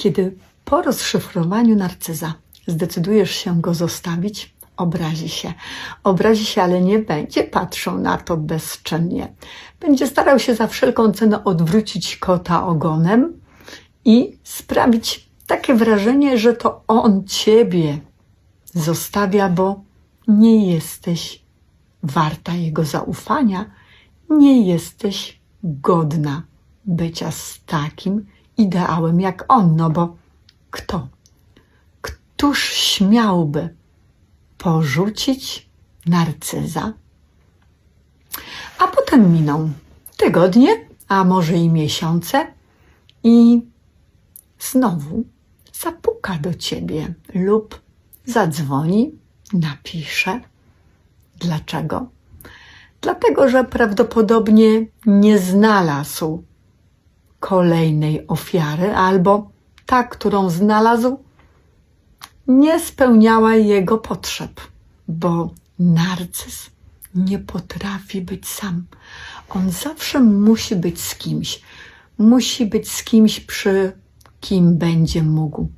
Kiedy po rozszyfrowaniu narcyza zdecydujesz się go zostawić, obrazi się. Obrazi się, ale nie będzie patrzył na to bezczynnie. Będzie starał się za wszelką cenę odwrócić kota ogonem i sprawić takie wrażenie, że to on ciebie zostawia, bo nie jesteś warta jego zaufania, nie jesteś godna bycia z takim ideałem jak on, no bo kto? Któż śmiałby porzucić narcyza? A potem miną tygodnie, a może i miesiące i znowu zapuka do ciebie lub zadzwoni, napisze. Dlaczego? Dlatego, że prawdopodobnie nie znalazł kolejnej ofiary, albo ta, którą znalazł, nie spełniała jego potrzeb, bo narcyz nie potrafi być sam. On zawsze musi być z kimś. Musi być z kimś, przy kim będzie mógł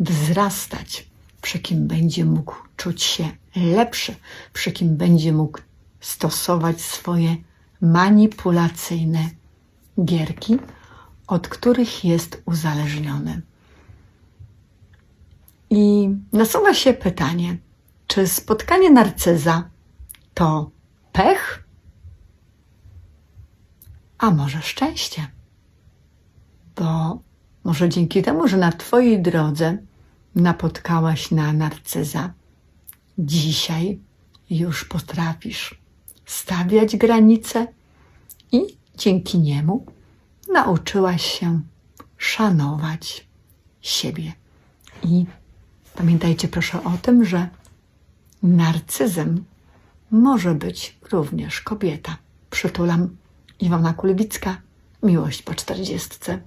wzrastać, przy kim będzie mógł czuć się lepszy, przy kim będzie mógł stosować swoje manipulacyjne gierki, od których jest uzależniony. I nasuwa się pytanie, czy spotkanie narcyza to pech, a może szczęście? Bo może dzięki temu, że na Twojej drodze napotkałaś na narcyza, dzisiaj już potrafisz stawiać granice i dzięki niemu nauczyłaś się szanować siebie. I pamiętajcie proszę o tym, że narcyzem może być również kobieta. Przytulam Iwona Kulewicka, miłość po czterdziestce.